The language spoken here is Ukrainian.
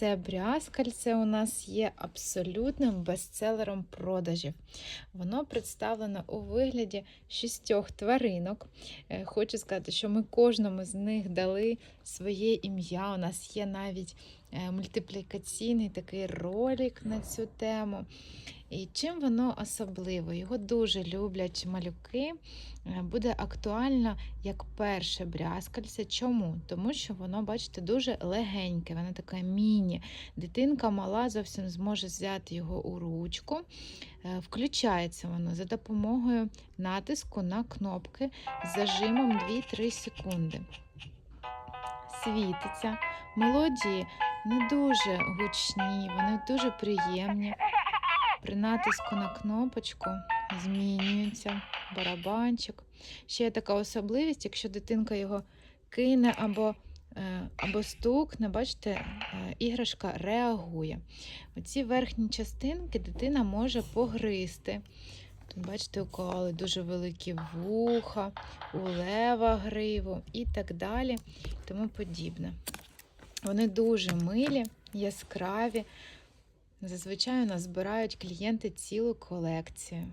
Це брязкальце у нас є абсолютним бестселером продажів. Воно представлено у вигляді шістьох тваринок. Е, Хочу сказати, що ми кожному з них дали своє ім'я. У нас є навіть мультиплікаційний такий ролик на цю тему. І чим воно особливо? Його дуже люблять малюки. Е, Буде актуально як перше брязкальце. Чому? Тому що воно, бачите, дуже легеньке, воно таке міні. Дитинка мала зовсім зможе взяти його у ручку. Е, Включається воно за допомогою натиску на кнопки з зажимом 2-3 секунди. Світиться. Мелодії не дуже гучні, вони дуже приємні. При натиску на кнопочку змінюється барабанчик. Ще є така особливість, якщо дитинка його кине або, е, або стукне, бачите, е, іграшка реагує. Оці верхні частинки дитина може погризти. Тут, бачите, у коали дуже великі вуха, у лева гриву і так далі, тому подібне. Вони дуже милі, яскраві. Зазвичай у нас збирають клієнти цілу колекцію.